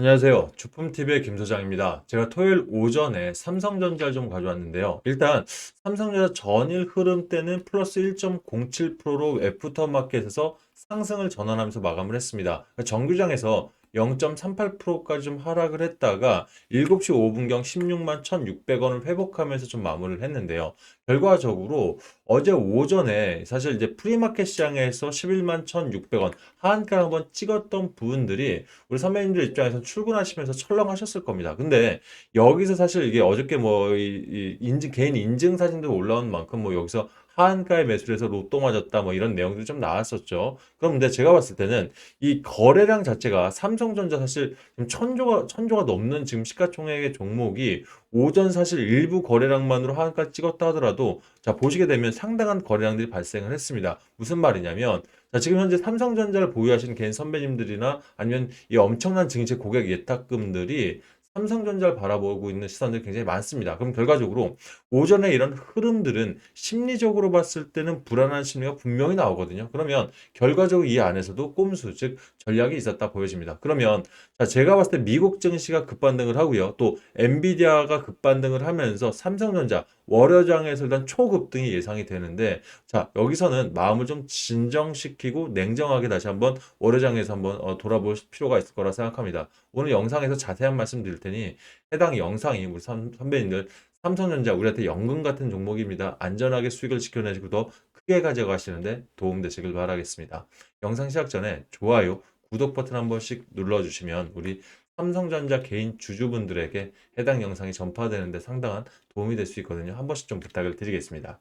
안녕하세요. 주품TV의 김 소장입니다. 제가 토요일 오전에 삼성전자를 좀 가져왔는데요. 일단 삼성전자 전일 흐름 때는 플러스 1.07%로 애프터마켓에서 상승을 전환하면서 마감을 했습니다. 정규장에서 0.38%까지 좀 하락을 했다가 7시 5분경 16만 1,600원을 회복하면서 좀 마무리를 했는데요. 결과적으로 어제 오전에 사실 이제 프리마켓 시장에서 11만 1,600원 하한가를 한번 찍었던 부분들이 우리 선배님들 입장에서 출근하시면서 철렁하셨을 겁니다. 근데 여기서 사실 이게 어저께 뭐 인증 개인 인증 사진도 올라온 만큼 뭐 여기서 하한가에 매수를 해서 로또 맞았다 뭐 이런 내용들이 좀 나왔었죠. 그런데 제가 봤을 때는 이 거래량 자체가 삼성전자 사실 지금 천조가 천조가 넘는 지금 시가총액의 종목이 오전 사실 일부 거래량만으로 하한가 찍었다 하더라도 자 보시게 되면 상당한 거래량들이 발생을 했습니다. 무슨 말이냐면 자 지금 현재 삼성전자를 보유하시는 개인 선배님들이나 아니면 이 엄청난 증시 고객 예탁금들이 삼성전자를 바라보고 있는 시선들이 굉장히 많습니다. 그럼 결과적으로 오전에 이런 흐름들은 심리적으로 봤을 때는 불안한 심리가 분명히 나오거든요. 그러면 결과적으로 이 안에서도 꼼수, 즉 전략이 있었다 보여집니다. 그러면 자, 제가 봤을 때 미국 증시가 급반등을 하고요. 또 엔비디아가 급반등을 하면서 삼성전자 월요장에서 일단 초급등이 예상이 되는데 자, 여기서는 마음을 좀 진정시키고 냉정하게 다시 한번 월요장에서 한번 어, 돌아볼 필요가 있을 거라 생각합니다. 오늘 영상에서 자세한 말씀 드릴 테니 해당 영상이 우리 선, 선배님들 삼성전자 우리한테 연금 같은 종목입니다. 안전하게 수익을 지켜내시고 더 크게 가져가시는데 도움되시길 바라겠습니다. 영상 시작 전에 좋아요, 구독 버튼 한 번씩 눌러주시면 우리 삼성전자 개인 주주분들에게 해당 영상이 전파되는데 상당한 도움이 될 수 있거든요. 한 번씩 좀 부탁을 드리겠습니다.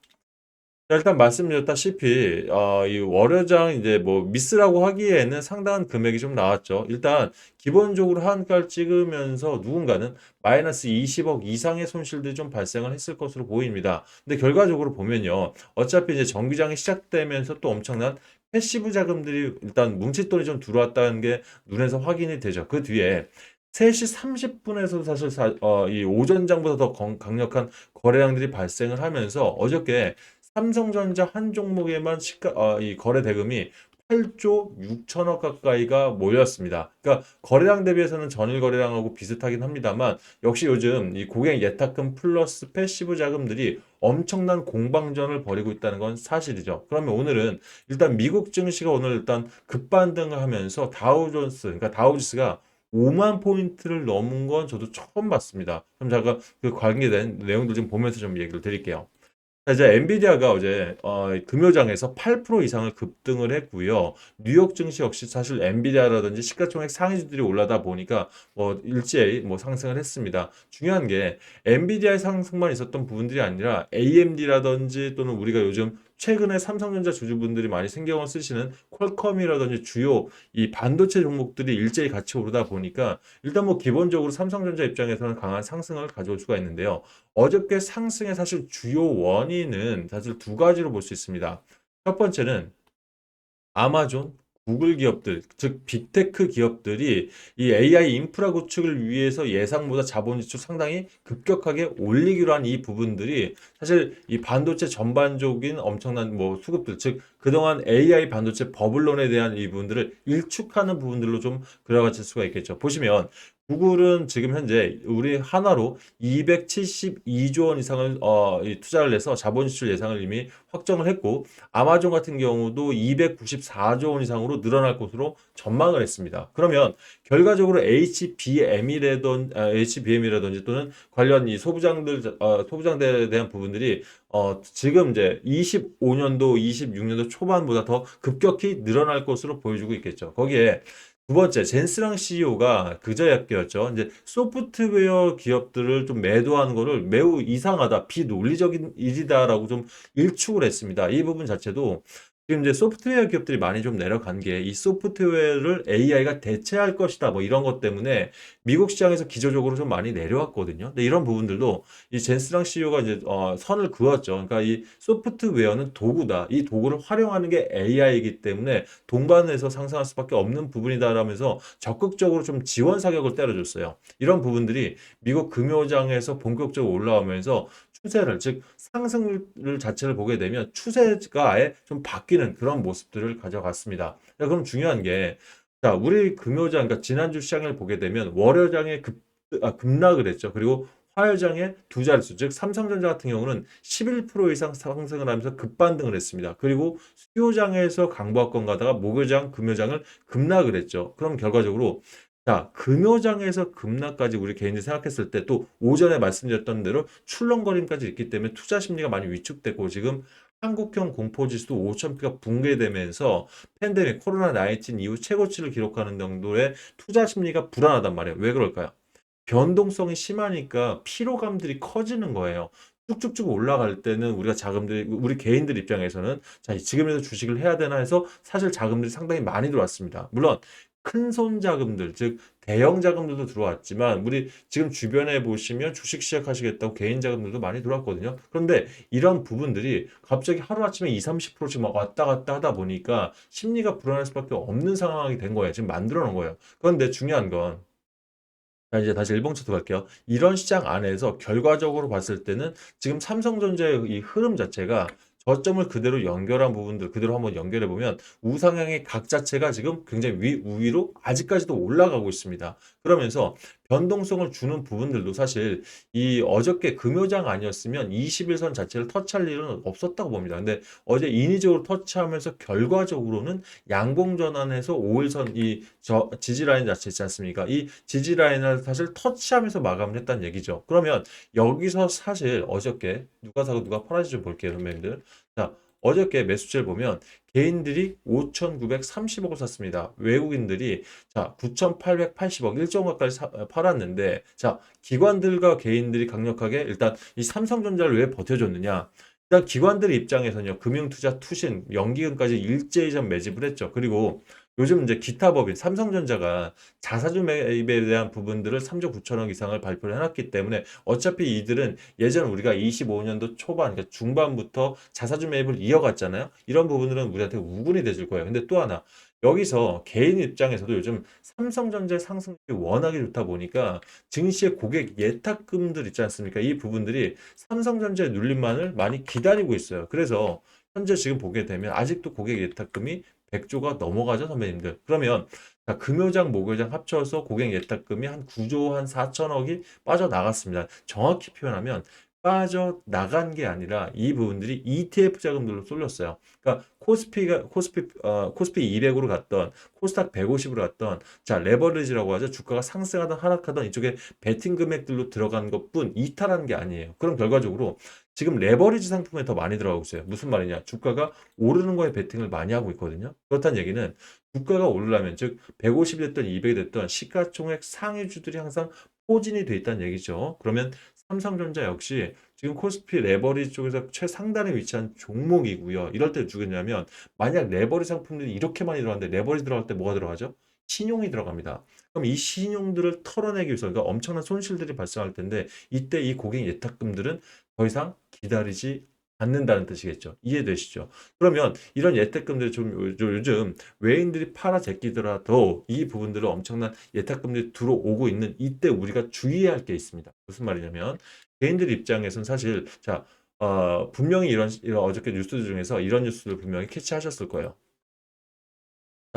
자, 일단 말씀드렸다시피 어, 이 월요장 이제 뭐 미스라고 하기에는 상당한 금액이 좀 나왔죠. 일단 기본적으로 한가를 찍으면서 누군가는 마이너스 20억 이상의 손실들이 좀 발생을 했을 것으로 보입니다. 근데 결과적으로 보면요. 어차피 이제 정기장이 시작되면서 또 엄청난 패시브 자금들이 일단 뭉칫돈이 좀 들어왔다는 게 눈에서 확인이 되죠. 그 뒤에 3시 30분에서 사실 사, 어, 이 오전장보다 더 건- 강력한 거래량들이 발생을 하면서 어저께 삼성전자 한 종목에만 시가, 어, 이 거래 대금이 8조 6천억 가까이가 모였습니다. 그러니까 거래량 대비해서는 전일 거래량하고 비슷하긴 합니다만 역시 요즘 이 고객 예탁금 플러스 패시브 자금들이 엄청난 공방전을 벌이고 있다는 건 사실이죠. 그러면 오늘은 일단 미국 증시가 오늘 일단 급반등을 하면서 다우존스, 그러니까 다우지수가 5만 포인트를 넘은 건 저도 처음 봤습니다. 그럼 제가 그 관계된 내용들 좀 보면서 좀 얘기를 드릴게요. 자, 엔비디아가 어제 어, 금요장에서 8% 이상을 급등을 했고요. 뉴욕 증시 역시 사실 엔비디아라든지 시가총액 상위주들이 올라다 보니까 뭐 일제히 뭐 상승을 했습니다. 중요한 게 엔비디아의 상승만 있었던 부분들이 아니라 AMD라든지 또는 우리가 요즘 최근에 삼성전자 주주분들이 많이 신경을 쓰시는 퀄컴이라든지 주요 이 반도체 종목들이 일제히 같이 오르다 보니까 일단 뭐 기본적으로 삼성전자 입장에서는 강한 상승을 가져올 수가 있는데요. 어저께 상승의 사실 주요 원인은 사실 두 가지로 볼 수 있습니다. 첫 번째는 아마존, 구글 기업들, 즉 빅테크 기업들이 이 AI 인프라 구축을 위해서 예상보다 자본 지출 상당히 급격하게 올리기로 한 이 부분들이 사실 이 반도체 전반적인 엄청난 뭐 수급들, 즉 그동안 AI 반도체 버블론에 대한 이 부분들을 일축하는 부분들로 좀 그려가실 수가 있겠죠. 보시면 구글은 지금 현재 우리 하나로 272조 원 이상을 어, 이 투자를 해서 자본 지출 예상을 이미 확정을 했고 아마존 같은 경우도 294조 원 이상으로 늘어날 것으로 전망을 했습니다. 그러면 결과적으로 HBM이라든 아, HBM이라든지 또는 관련 이 소부장들 어, 소부장들에 대한 부분들이 어, 지금 이제 25년도, 26년도 초반보다 더 급격히 늘어날 것으로 보여주고 있겠죠. 거기에 두 번째, 젠스랑 CEO가 그저께였죠. 이제 소프트웨어 기업들을 좀 매도하는 거를 매우 이상하다, 비논리적인 일이다라고 좀 일축을 했습니다. 이 부분 자체도 지금 이제 소프트웨어 기업들이 많이 좀 내려간 게 이 소프트웨어를 AI가 대체할 것이다 뭐 이런 것 때문에 미국 시장에서 기저적으로 좀 많이 내려왔거든요. 근데 이런 부분들도 이 젠스랑 CEO가 이제 어, 선을 그었죠. 그러니까 이 소프트웨어는 도구다. 이 도구를 활용하는 게 AI이기 때문에 동반해서 상승할 수밖에 없는 부분이다라면서 적극적으로 좀 지원 사격을 때려줬어요. 이런 부분들이 미국 금요장에서 본격적으로 올라오면서 추세를 즉 상승률 자체를 보게 되면 추세가 아예 좀 바뀌는 그런 모습들을 가져갔습니다. 자, 그럼 중요한 게 자, 우리 금요장, 그러니까 지난주 시장을 보게 되면 월요장에 급, 아, 급락을 했죠. 그리고 화요장에 두 자릿수, 즉 삼성전자 같은 경우는 11% 이상 상승을 하면서 급반등을 했습니다. 그리고 수요장에서 강보합권 가다가 목요장, 금요장을 급락을 했죠. 그럼 결과적으로 자, 금요장에서 급락까지 우리 개인들이 생각했을 때 또 오전에 말씀드렸던 대로 출렁거림까지 있기 때문에 투자 심리가 많이 위축되고 지금 한국형 공포지수도 5,000피가 붕괴되면서 팬데믹 코로나19 이후 최고치를 기록하는 정도의 투자 심리가 불안하단 말이에요. 왜 그럴까요? 변동성이 심하니까 피로감들이 커지는 거예요. 쭉쭉쭉 올라갈 때는 우리가 자금들이 우리 개인들 입장에서는 자 지금이라도 주식을 해야 되나 해서 사실 자금들이 상당히 많이 들어왔습니다. 물론 큰 손 자금들 즉 대형 자금들도 들어왔지만 우리 지금 주변에 보시면 주식 시작하시겠다고 개인 자금들도 많이 들어왔거든요. 그런데 이런 부분들이 갑자기 하루아침에 2, 30%씩 막 왔다 갔다 하다 보니까 심리가 불안할 수밖에 없는 상황이 된 거예요. 지금 만들어 놓은 거예요. 그런데 중요한 건 자, 이제 다시 일봉 차트 갈게요. 이런 시장 안에서 결과적으로 봤을 때는 지금 삼성전자의 이 흐름 자체가 저점을 그대로 연결한 부분들 그대로 한번 연결해 보면 우상향의 각 자체가 지금 굉장히 위, 우위로 아직까지도 올라가고 있습니다. 그러면서 변동성을 주는 부분들도 사실 이 어저께 금요장 아니었으면 21선 자체를 터치할 일은 없었다고 봅니다. 근데 어제 인위적으로 터치하면서 결과적으로는 양봉 전환해서 5일선 이 저 지지 라인 자체 있지 않습니까? 이 지지 라인을 사실 터치하면서 마감을 했다는 얘기죠. 그러면 여기서 사실 어저께 누가 사고 누가 팔아지 좀 볼게요, 선배님들. 자, 어저께 매수치를 보면 개인들이 5,930억을 샀습니다. 외국인들이 자 9,880억 1조 가까이 사- 어, 팔았는데 자 기관들과 개인들이 강력하게 일단 이 삼성전자를 왜 버텨줬느냐? 일단 기관들 입장에서는요 금융투자 투신 연기금까지 일제이전 매집을 했죠. 그리고 요즘 이제 기타 법인 삼성전자가 자사주 매입에 대한 부분들을 3조 9천억 이상을 발표를 해놨기 때문에 어차피 이들은 예전 우리가 25년도 초반, 그러니까 중반부터 자사주 매입을 이어갔잖아요. 이런 부분들은 우리한테 우군이 되질 거예요. 근데 또 하나, 여기서 개인 입장에서도 요즘 삼성전자의 상승률이 워낙에 좋다 보니까 증시의 고객 예탁금들 있지 않습니까? 이 부분들이 삼성전자의 눌림만을 많이 기다리고 있어요. 그래서 현재 지금 보게 되면 아직도 고객 예탁금이 100조가 넘어가죠, 선배님들. 그러면 자, 금요장, 목요장 합쳐서 고객 예탁금이 한 9조 한 4천억이 빠져나갔습니다. 정확히 표현하면 빠져나간 게 아니라 이 부분들이 ETF 자금들로 쏠렸어요. 그러니까 코스피가 코스피 어, 코스피 200으로 갔던 코스닥 150으로 갔던 자 레버리지라고 하죠. 주가가 상승하던 하락하던 이쪽에 베팅 금액들로 들어간 것뿐 이탈하는 게 아니에요. 그럼 결과적으로 지금 레버리지 상품에 더 많이 들어가고 있어요. 무슨 말이냐? 주가가 오르는 거에 베팅을 많이 하고 있거든요. 그렇다는 얘기는 주가가 오르려면 즉 150이 됐던 200이 됐던 시가총액 상위주들이 항상 포진이 돼 있다는 얘기죠. 그러면 삼성전자 역시 지금 코스피 레버리지 쪽에서 최상단에 위치한 종목이고요. 이럴 때 누구냐면 만약 레버리지 상품들이 이렇게 많이 들어갔는데 레버리지 들어갈 때 뭐가 들어가죠? 신용이 들어갑니다. 그럼 이 신용들을 털어내기 위해서 그러니까 엄청난 손실들이 발생할 텐데 이때 이 고객 예탁금들은 더 이상 기다리지 않는다는 뜻이겠죠. 이해되시죠? 그러면 이런 예탁금들이 좀 요- 요즘 외인들이 팔아 제끼더라도 이 부분들을 엄청난 예탁금들이 들어오고 있는 이때 우리가 주의해야 할 게 있습니다. 무슨 말이냐면 개인들 입장에서는 사실 자 어, 분명히 이런, 이런 어저께 뉴스들 중에서 이런 뉴스를 분명히 캐치하셨을 거예요.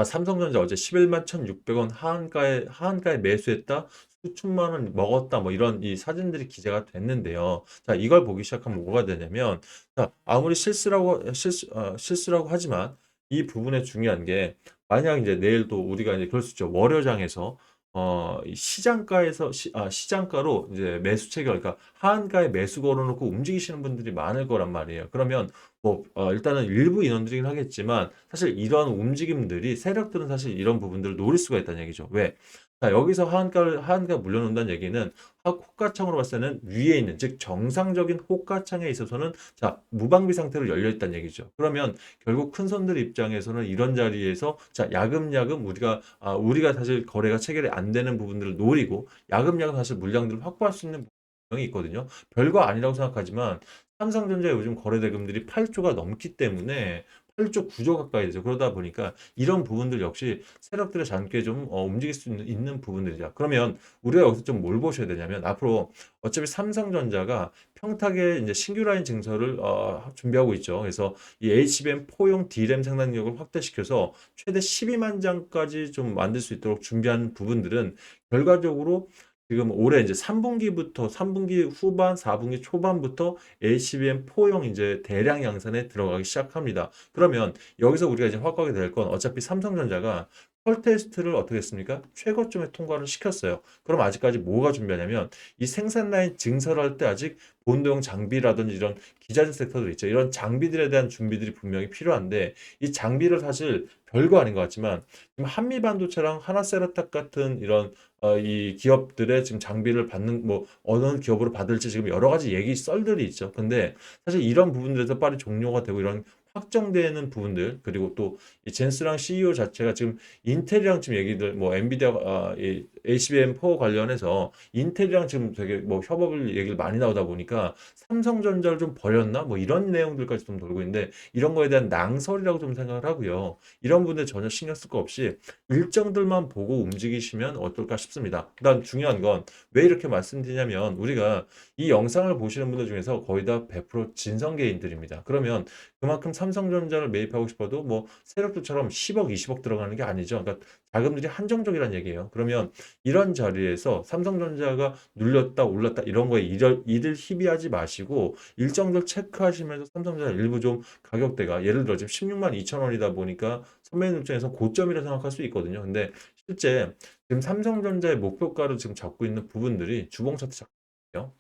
자, 삼성전자 어제 11만 1,600원 하한가에 하한가에 매수했다. 수천만 원 먹었다. 뭐 이런 이 사진들이 기재가 됐는데요. 자, 이걸 보기 시작하면 뭐가 되냐면 자, 아무리 실수라고 실수 어, 실수라고 하지만 이 부분에 중요한 게 만약 이제 내일도 우리가 이제 그럴 수 있죠. 월요장에서 어, 이 시장가에서 시, 아, 시장가로 이제 매수 체결, 그러니까 하한가에 매수 걸어놓고 움직이시는 분들이 많을 거란 말이에요. 그러면 뭐 어, 일단은 일부 인원들이긴 하겠지만 사실 이런 움직임들이 세력들은 사실 이런 부분들을 노릴 수가 있다는 얘기죠. 왜? 자, 여기서 하한가를 하한가 물려놓는다는 얘기는 하- 호가창으로 봤을 때는 위에 있는 즉 정상적인 호가창에 있어서는 자 무방비 상태로 열려 있다는 얘기죠. 그러면 결국 큰 손들 입장에서는 이런 자리에서 자 야금야금 우리가 아, 우리가 사실 거래가 체결이 안 되는 부분들을 노리고 야금야금 사실 물량들을 확보할 수 있는 부분이 있거든요. 별거 아니라고 생각하지만 삼성전자 요즘 거래 대금들이 8조가 넘기 때문에 8조 9조 가까이 되죠. 그러다 보니까 이런 부분들 역시 세력들의 잔꾀에 좀 어, 움직일 수 있는, 있는 부분들이죠. 그러면 우리가 여기서 좀 뭘 보셔야 되냐면 앞으로 어차피 삼성전자가 평탁에 이제 신규 라인 증설을 어, 준비하고 있죠. 그래서 이 HBM4용 D램 생산력을 확대시켜서 최대 12만 장까지 좀 만들 수 있도록 준비한 부분들은 결과적으로 지금 올해 이제 3분기부터 3분기 후반, 4분기 초반부터 HBM4용 이제 대량 양산에 들어가기 시작합니다. 그러면 여기서 우리가 이제 확보하게 될 건 어차피 삼성전자가 펄 테스트를 어떻게 했습니까? 최고점에 통과를 시켰어요. 그럼 아직까지 뭐가 준비하냐면 이 생산 라인 증설할 때 아직 본도용 장비라든지 이런 기자재 섹터들 있죠. 이런 장비들에 대한 준비들이 분명히 필요한데 이 장비를 사실 별거 아닌 것 같지만 지금 한미 반도체랑 하나세라텍 같은 이런 어, 이 기업들의 지금 장비를 받는 뭐 어느 기업으로 받을지 지금 여러 가지 얘기 썰들이 있죠. 근데 사실 이런 부분들에서 빨리 종료가 되고 이런 확정되는 부분들 그리고 또 이 젠스랑 CEO 자체가 지금 인텔이랑 지금 얘기들 뭐 엔비디아 아, 이 HBM4 관련해서 인텔이랑 지금 되게 뭐 협업을 얘기를 많이 나오다 보니까 삼성전자를 좀 버렸나 뭐 이런 내용들까지 좀 돌고 있는데 이런 거에 대한 낭설이라고 좀 생각을 하고요. 이런 부분에 전혀 신경 쓸 거 없이 일정들만 보고 움직이시면 어떨까 싶습니다. 그다음 중요한 건 왜 이렇게 말씀드리냐면 우리가 이 영상을 보시는 분들 중에서 거의 다 100% 진성계인들입니다. 그러면 그만큼 삼성전자를 매입하고 싶어도 뭐 세력들처럼 10억, 20억 들어가는 게 아니죠. 그러니까 자금들이 한정적이라는 얘기예요. 그러면 이런 자리에서 삼성전자가 눌렸다, 올랐다 이런 거에 이를, 이를 희비하지 마시고 일정들 체크하시면서 삼성전자 일부 좀 가격대가 예를 들어 지금 16만 2천 원이다 보니까 선배님 입장에서 고점이라 생각할 수 있거든요. 근데 실제 지금 삼성전자의 목표가를 지금 잡고 있는 부분들이 주봉 차트 잡고요.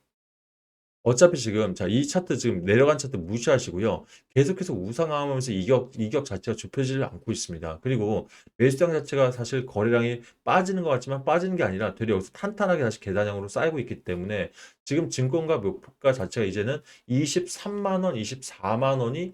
어차피 지금 자, 이 차트 지금 내려간 차트 무시하시고요. 계속해서 우상하면서 이격 이격 자체가 좁혀지지 않고 있습니다. 그리고 매수장 자체가 사실 거래량이 빠지는 것 같지만 빠지는 게 아니라 되려 여기서 탄탄하게 다시 계단형으로 쌓이고 있기 때문에 지금 증권가 목표가 자체가 이제는 23만 원, 24만 원이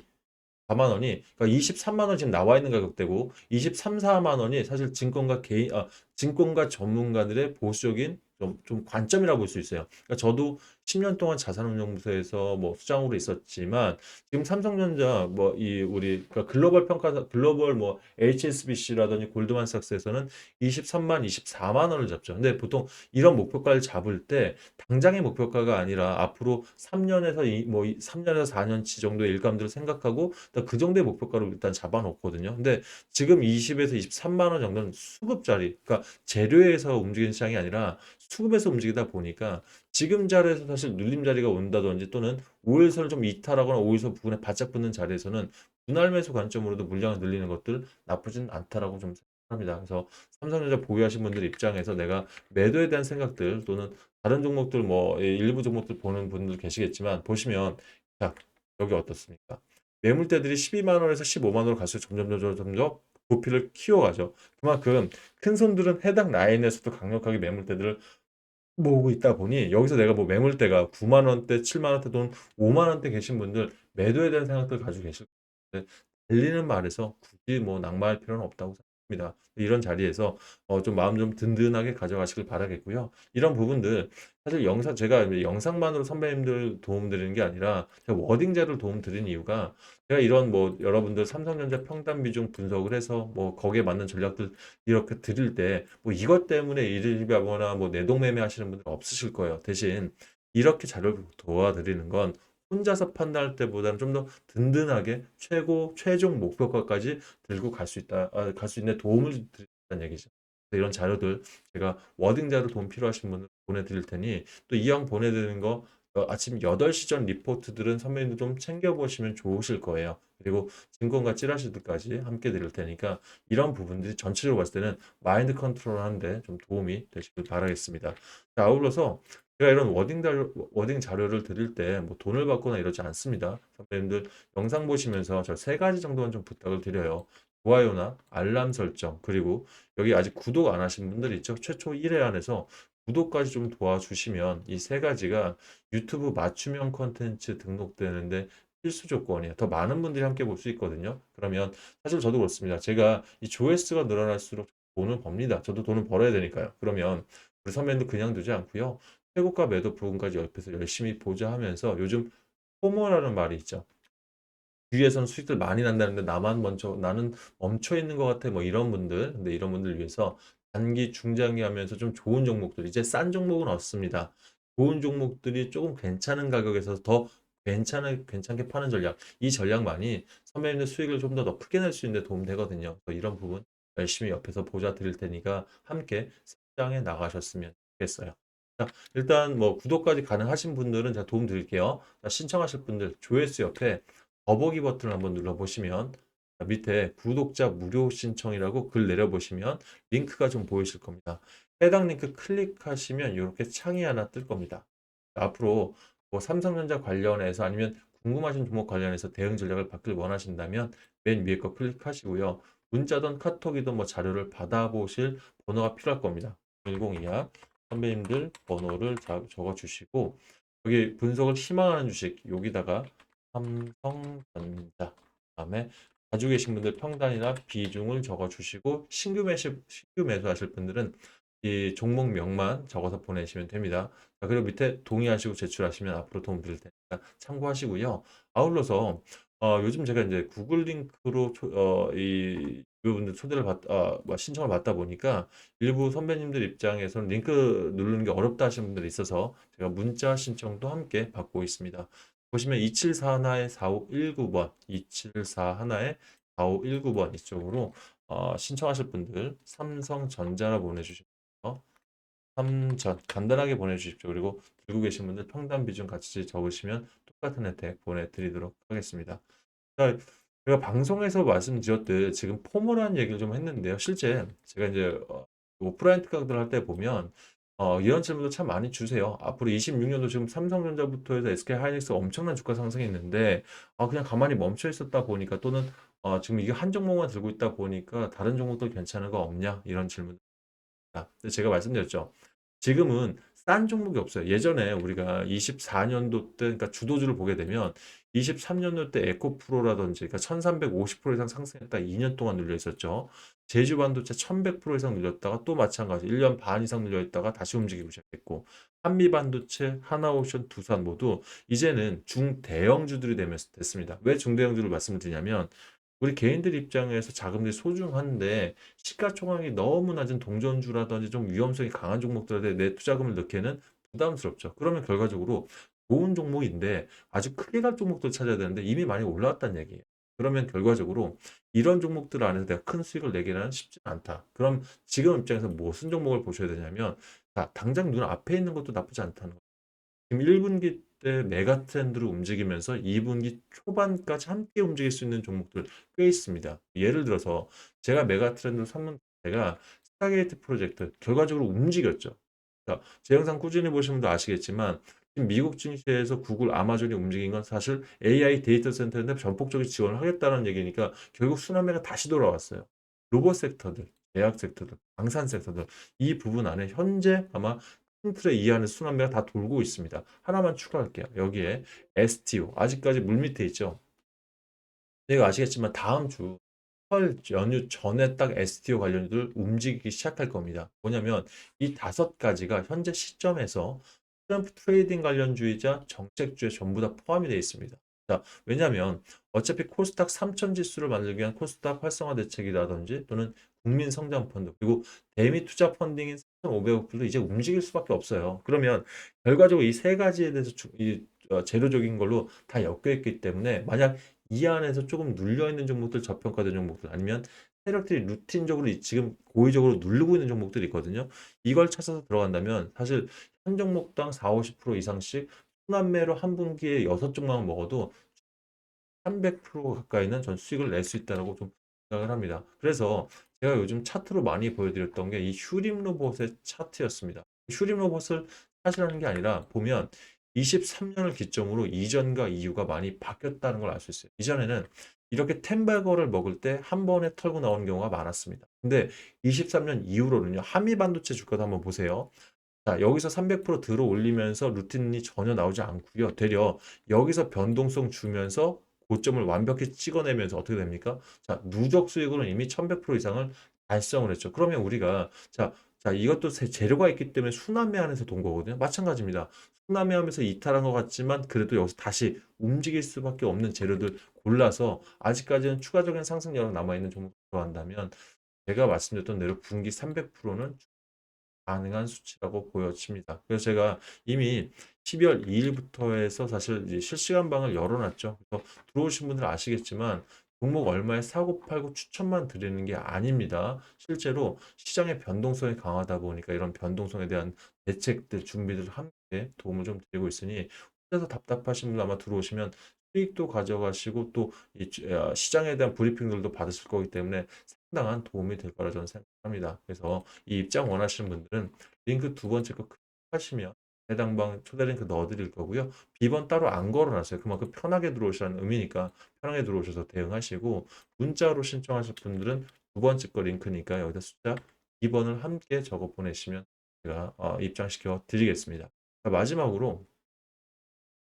4만 원이 그러니까 23만 원 지금 나와 있는 가격대고 23, 4만 원이 사실 증권가 개인 아 증권가 전문가들의 보수적인 좀, 좀 관점이라고 볼 수 있어요. 그러니까 저도 10년 동안 자산운용부서에서 뭐 수장으로 있었지만 지금 삼성전자 뭐 이 우리 그러니까 글로벌 평가 글로벌 뭐 HSBC라든지 골드만삭스에서는 23만 24만 원을 잡죠. 근데 보통 이런 목표가를 잡을 때 당장의 목표가가 아니라 앞으로 3년에서 이, 뭐 3년에서 4년치 정도의 일감들을 생각하고 그 정도의 목표가를 일단 잡아놓거든요. 근데 지금 20에서 23만 원 정도는 수급자리, 그러니까 재료에서 움직이는 시장이 아니라 수급에서 움직이다 보니까 지금 자리에서 사실 눌림 자리가 온다든지 또는 5일선을 좀 이탈하거나 5일선 부분에 바짝 붙는 자리에서는 분할 매수 관점으로도 물량을 늘리는 것들 나쁘진 않다라고 좀 생각합니다. 그래서 삼성전자 보유하신 분들 입장에서 내가 매도에 대한 생각들 또는 다른 종목들 뭐 일부 종목들 보는 분들 계시겠지만 보시면 자 여기 어떻습니까? 매물대들이 12만 원에서 15만 원으로 갈수록 점점 점점 점점 부피를 키워가죠. 그만큼 큰 손들은 해당 라인에서도 강력하게 매물대들을 모으고 있다 보니 여기서 내가 뭐 매물대가 9만 원대, 7만 원대 또는 5만 원대 계신 분들 매도에 대한 생각들 가지고 계실 텐데 달리는 말에서 굳이 뭐 낙마할 필요는 없다고 생각합니다. 이런 자리에서 어, 좀 마음 좀 든든하게 가져가시길 바라겠고요. 이런 부분들 사실 영상 제가 영상만으로 선배님들 도움 드리는 게 아니라 제가 워딩 자료를 도움 드리는 이유가 제가 이런 뭐 여러분들 삼성전자 평단 비중 분석을 해서 뭐 거기에 맞는 전략들 이렇게 드릴 때 뭐 이것 때문에 이를 희비하거나 뭐 내동매매 하시는 분들 없으실 거예요. 대신 이렇게 자료를 도와드리는 건 혼자서 판단할 때보다는 좀 더 든든하게 최고 최종 목표가까지 들고 갈 수 있다, 아, 갈수 있는 도움을 드린다는 얘기죠. 이런 자료들 제가 워딩 자료 도움 필요하신 분들 보내드릴 테니 또 이왕 보내드리는 거 어, 아침 8시 전 리포트들은 선배님도 좀 챙겨보시면 좋으실 거예요. 그리고 증권가 찌라시들까지 함께 드릴 테니까 이런 부분들이 전체적으로 봤을 때는 마인드 컨트롤 하는데 좀 도움이 되시길 바라겠습니다. 자, 아울러서 제가 이런 워딩 자료, 워딩 자료를 드릴 때 뭐 돈을 받거나 이러지 않습니다. 선배님들 영상 보시면서 저 세 가지 정도만 좀 부탁을 드려요. 좋아요나 알람 설정, 그리고 여기 아직 구독 안 하신 분들 있죠? 최초 1회 안에서 구독까지 좀 도와주시면 이 세 가지가 유튜브 맞춤형 컨텐츠 등록되는데 필수 조건이에요. 더 많은 분들이 함께 볼 수 있거든요. 그러면 사실 저도 그렇습니다. 제가 이 조회수가 늘어날수록 돈을 법니다. 저도 돈을 벌어야 되니까요. 그러면 우리 선배님도 그냥 두지 않고요. 최고가 매도 부분까지 옆에서 열심히 보자 하면서 요즘 포모라는 말이 있죠. 주위에서는 수익들 많이 난다는데 나만 먼저 나는 멈춰 있는 것 같아 뭐 이런 분들 근데 이런 분들 위해서 단기 중장기 하면서 좀 좋은 종목들 이제 싼 종목은 없습니다. 좋은 종목들이 조금 괜찮은 가격에서 더 괜찮은 괜찮게 파는 전략 이 전략만이 선배님들 수익을 좀더더 크게 낼 수 있는 데 도움 되거든요. 이런 부분 열심히 옆에서 보자 드릴 테니까 함께 성장해 나가셨으면 좋겠어요. 자, 일단 뭐 구독까지 가능하신 분들은 제가 도움 드릴게요. 자, 신청하실 분들 조회수 옆에 더보기 버튼을 한번 눌러보시면 자, 밑에 구독자 무료 신청이라고 글 내려보시면 링크가 좀 보이실 겁니다. 해당 링크 클릭하시면 이렇게 창이 하나 뜰 겁니다. 자, 앞으로 뭐 삼성전자 관련해서 아니면 궁금하신 종목 관련해서 대응 전략을 받길 원하신다면 맨 위에 거 클릭하시고요. 문자든 카톡이든 뭐 자료를 받아보실 번호가 필요할 겁니다. 1024 선배님들 번호를 자- 적어주시고 여기 분석을 희망하는 주식 여기다가 삼성전자 다음에 가지고 계신 분들 평단이나 비중을 적어주시고 신규 매수 신규 매수하실 분들은 이 종목명만 적어서 보내시면 됩니다. 자, 그리고 밑에 동의하시고 제출하시면 앞으로 도움 드릴 테니까 참고하시고요. 아울러서 어, 요즘 제가 이제 구글 링크로 초, 어, 이 분들 초대를 받, 아, 뭐 신청을 받다 보니까 일부 선배님들 입장에서는 링크 누르는 게 어렵다 하시는 분들이 있어서 제가 문자 신청도 함께 받고 있습니다. 보시면 274 하나에 4519번, 274 하나에 4519번 이쪽으로 어, 신청하실 분들 삼성전자라 보내주시면 돼요. 삼전 간단하게 보내주십시오. 그리고 들고 계신 분들 평단 비중 같이 적으시면 똑같은 혜택 보내드리도록 하겠습니다. 자, 제가 방송에서 말씀드렸듯 지금 포멀한 얘기를 좀 했는데요. 실제 제가 이제 어, 오프라인 특강들 할 때 보면 어, 이런 질문도 참 많이 주세요. 앞으로 26년도 지금 삼성전자부터 해서 SK 하이닉스 엄청난 주가 상승이 있는데 아, 그냥 가만히 멈춰 있었다 보니까 또는 어, 지금 이게 한 종목만 들고 있다 보니까 다른 종목도 괜찮은 거 없냐 이런 질문. 제가 말씀드렸죠. 지금은 싼 종목이 없어요. 예전에 우리가 24년도 때, 그러니까 주도주를 보게 되면 23년도 때 에코프로라든지, 그러니까 1350% 이상 상승했다 2년 동안 눌려 있었죠. 제주 반도체 1100% 이상 눌렸다가 또 마찬가지 1년 반 이상 눌려 있다가 다시 움직이기 시작했고, 한미 반도체, 하나오션, 두산 모두 이제는 중대형주들이 되면서 됐습니다. 왜 중대형주를 말씀을 드리냐면 우리 개인들 입장에서 자금들이 소중한데 시가총액이 너무 낮은 동전주라든지 좀 위험성이 강한 종목들한테 내 투자금을 넣기에는 부담스럽죠. 그러면 결과적으로 좋은 종목인데 아주 크게 갈 종목들 찾아야 되는데 이미 많이 올라왔다는 얘기예요. 그러면 결과적으로 이런 종목들 안에서 내가 큰 수익을 내기는 쉽지 않다. 그럼 지금 입장에서 무슨 종목을 보셔야 되냐면 자, 당장 눈 앞에 있는 것도 나쁘지 않다는 거예요. 지금 1분기 때 메가 트렌드로 움직이면서 2분기 초반까지 함께 움직일 수 있는 종목들 꽤 있습니다. 예를 들어서 제가 메가 트렌드로 삼는 제가 스타게이트 프로젝트 결과적으로 움직였죠. 자, 제 영상 꾸준히 보시는 분도 아시겠지만 지금 미국 증시에서 구글, 아마존이 움직인 건 사실 AI 데이터 센터인데 전폭적인 지원을 하겠다는 얘기니까 결국 순환매가 다시 돌아왔어요. 로봇 섹터들, 대학 섹터들, 방산 섹터들 이 부분 안에 현재 아마 이 안에 순환매가 다 돌고 있습니다. 하나만 추가할게요. 여기에 STO 아직까지 물 밑에 있죠. 내가 아시겠지만 다음 주 설 연휴 전에 딱 STO 관련주들 움직이기 시작할 겁니다. 뭐냐면 이 다섯 가지가 현재 시점에서 트럼프 트레이딩 관련주의자 정책주에 전부 다 포함이 되어 있습니다. 자, 왜냐하면 어차피 코스닥 3000 지수를 만들기 위한 코스닥 활성화 대책이라든지 또는 국민 성장 펀드 그리고 대미 투자 펀딩인 3,500억 불도 이제 움직일 수밖에 없어요. 그러면 결과적으로 이 세 가지에 대해서 주, 이 어, 재료적인 걸로 다 엮여 있기 때문에 만약 이 안에서 조금 눌려 있는 종목들 저평가된 종목들 아니면 세력들이 루틴적으로 이- 지금 고의적으로 누르고 있는 종목들이 있거든요. 이걸 찾아서 들어간다면 사실 한 종목당 4, 50% 이상씩 순환매로 한 분기에 여섯 종목만 먹어도 300% 가까이는 전 수익을 낼 수 있다고 좀 생각을 합니다. 그래서 제가 요즘 차트로 많이 보여드렸던 게 이 휴림 로봇의 차트였습니다. 휴림 로봇을 사실하는 게 아니라 보면 23년을 기점으로 이전과 이후가 많이 바뀌었다는 걸 알 수 있어요. 이전에는 이렇게 템바거를 먹을 때 한 번에 털고 나오는 경우가 많았습니다. 근데 23년 이후로는요, 한미 반도체 주가도 한번 보세요. 자, 여기서 300% 들어 올리면서 루틴이 전혀 나오지 않고요. 되려 여기서 변동성 주면서 고점을 완벽히 찍어내면서 어떻게 됩니까? 자, 누적 수익으로는 이미 1100% 이상을 달성을 했죠. 그러면 우리가 자, 자, 이것도 세- 재료가 있기 때문에 순환매하면서 돈 거거든요. 마찬가지입니다. 순환매 하면서 이탈한 것 같지만 그래도 여기서 다시 움직일 수밖에 없는 재료들 골라서 아직까지는 추가적인 상승 여력 남아 있는 종목 들어간다면 제가 말씀드렸던 대로 분기 300%는 가능한 수치라고 보여집니다. 그래서 제가 이미 12월 2일부터 해서 사실 실시간 방을 열어놨죠. 그래서 들어오신 분들 아시겠지만 종목 얼마에 사고 팔고 추천만 드리는 게 아닙니다. 실제로 시장의 변동성이 강하다 보니까 이런 변동성에 대한 대책들, 준비들 함께 도움을 좀 드리고 있으니 혼자서 답답하신 분 아마 들어오시면 수익도 가져가시고 또이 시장에 대한 브리핑들도 받으실 거기 때문에 상당한 도움이 될 거라 저는 생각합니다. 그래서 이 입장 원하시는 분들은 링크 두 번째 거 클릭하시면 해당 방 초대 링크 넣어드릴 거고요. 비번 따로 안 걸어놨어요. 그만큼 편하게 들어오시라는 의미니까 편하게 들어오셔서 대응하시고 문자로 신청하실 분들은 두 번째 거 링크니까 여기다 숫자 2번을 함께 적어 보내시면 제가 어, 입장시켜 드리겠습니다. 자, 마지막으로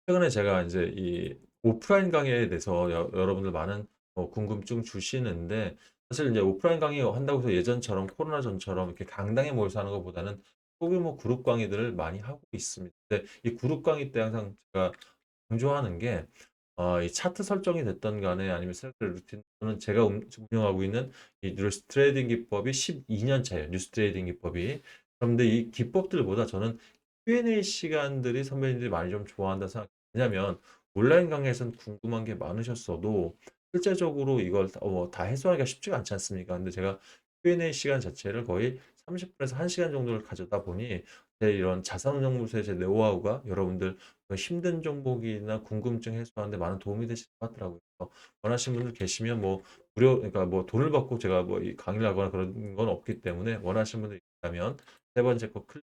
최근에 제가 이제 이 오프라인 강의에 대해서 여, 여러분들 많은 어, 궁금증 주시는데 사실 이제 오프라인 강의 한다고 해서 예전처럼 코로나 전처럼 이렇게 강당에 모여서 하는 것보다는 소규모 그룹 강의들을 많이 하고 있습니다. 근데 이 그룹 강의 때 항상 제가 강조하는 게 어, 이 차트 설정이 됐던 간에 아니면 셀프 루틴 저는 제가 운- 운영하고 있는 이 뉴스 트레이딩 기법이 12년 차예요. 뉴스 트레이딩 기법이. 그런데 이 기법들보다 저는 Q&A 시간들이 선배님들이 많이 좀 좋아한다 생각. 왜냐면 온라인 강의에서는 궁금한 게 많으셨어도 실제적으로 이걸 다, 어, 다 해소하기가 쉽지가 않지 않습니까? 근데 제가 Q&A 시간 자체를 거의 30분에서 1시간 정도를 가져다 보니 제 이런 자산운용무소의 제 노하우가 여러분들 그 힘든 종목이나 궁금증 해소하는데 많은 도움이 되실 것 같더라고요. 원하시는 분들 계시면 뭐 무료 그러니까 뭐 돈을 받고 제가 뭐이 강의를 하거나 그런 건 없기 때문에 원하시는 분들 있다면 세 번째 거 클릭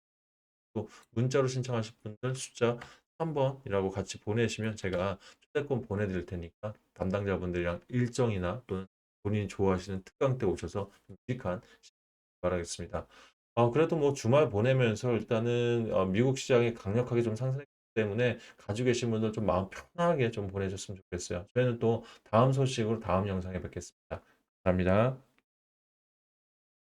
또 문자로 신청하실 분들 숫자 3번이라고 같이 보내시면 제가 초대권 보내드릴 테니까 담당자분들이랑 일정이나 또는 본인이 좋아하시는 특강 때 오셔서 좀 유익한 바라겠습니다. 어, 그래도 뭐 주말 보내면서 일단은 어, 미국 시장이 강력하게 좀 상승했기 때문에 가지고 계신 분들 좀 마음 편하게 좀 보내줬으면 좋겠어요. 저희는 또 다음 소식으로 다음 영상에 뵙겠습니다. 감사합니다.